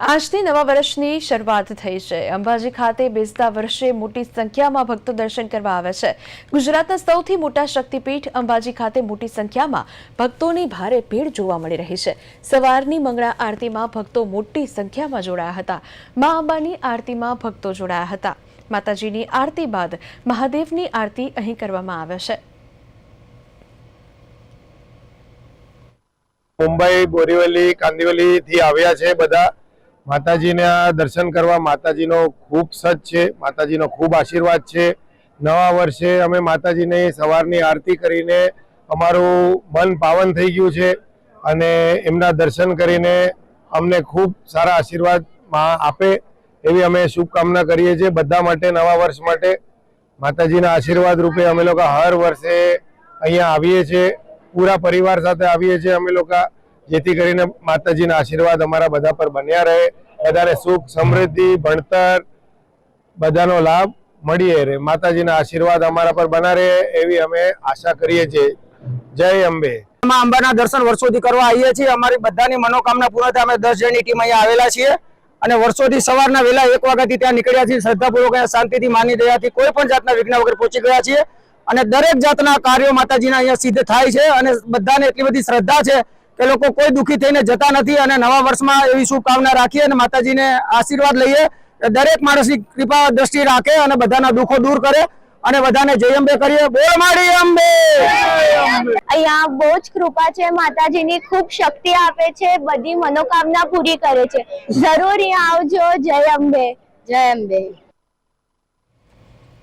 આજથી નવા વર્ષની શરૂઆત થઈ છે. અંબાજી ખાતે બેસતા વર્ષે મોટી સંખ્યામાં ભક્તો દર્શન કરવા આવે છે. ગુજરાતના સૌથી મોટા શક્તિપીઠ અંબાજી ખાતે મોટી સંખ્યામાં ભક્તોની ભારે ભીડ જોવા મળી રહી છે. સવારની મંગળા આરતીમાં ભક્તો મોટી સંખ્યામાં જોડાયા હતા. મા અંબાની આરતીમાં ભક્તો જોડાયા હતા. માતાજીની આરતી બાદ મહાદેવની આરતી અહીં કરવામાં આવે છે. મુંબઈ, બોરીવલી કાંદિવલી થી આવ્યા છે બધા. માતાજીના દર્શન કરવા માતાજીનો ખૂબ સજ છે, માતાજીનો ખૂબ આશીર્વાદ છે. નવા વર્ષે અમે માતાજીની સવારની આરતી કરીને અમારું મન પાવન થઈ ગયું છે અને એમના દર્શન કરીને અમને ખૂબ સારા આશીર્વાદ આપે એવી અમે શુભકામના કરીએ છીએ બધા માટે, નવા વર્ષ માટે. માતાજીના આશીર્વાદ રૂપે અમે લોકો હર વર્ષે અહીંયા આવીએ છીએ. પૂરા પરિવાર સાથે આવીએ છીએ અમે લોકો. જેથી કરીને માતાજીના આશીર્વાદ અમારા બધા પર બન્યા રહે. બધાને સુખ, સમૃદ્ધિ, ભણતર, બધાનો લાભ મળીએ રહે. માતાજીના આશીર્વાદ અમારા પર બના રહે એવી અમે આશા કરીએ છીએ. જય અંબે. અંબાના દર્શન વર્ષોથી કરવા આવીએ છીએ. અમારી બધાની મનોકામના પૂર્ણ થાય. અમે દસ જણની ટીમ અહીંયા આવેલા છીએ. અને વર્ષોથી સવારના વહેલા એક વાગ્યાથી ત્યાં નીકળ્યા છીએ. શ્રદ્ધાપૂર્વક અહીંયા શાંતિથી, માની દયાથી કોઈ પણ જાતના વિઘ્ન વગર પહોંચી ગયા છીએ. અને દરેક જાતના કાર્યો માતાજીના અહીંયા સિદ્ધ થાય છે. અને બધાને એટલી બધી શ્રદ્ધા છે કે લોકો કોઈ દુઃખી થઈને જતા નથી અને નવા વર્ષમાં એવી શુભકામના રાખીએ અને માતાજીને આશીર્વાદ લઈએ કે દરેક માણસની કૃપા દ્રષ્ટિ રાખે અને બધાના દુઃખો દૂર કરે અને બધાને જય અંબે કરીએ. બોલ મારી અંબે! અહીંયા બહુ જ કૃપા છે માતાજીની ખૂબ શક્તિ આપે છે બધી મનોકામના પૂરી કરે છે. જરૂર આવજો જય અંબે. જય અંબે.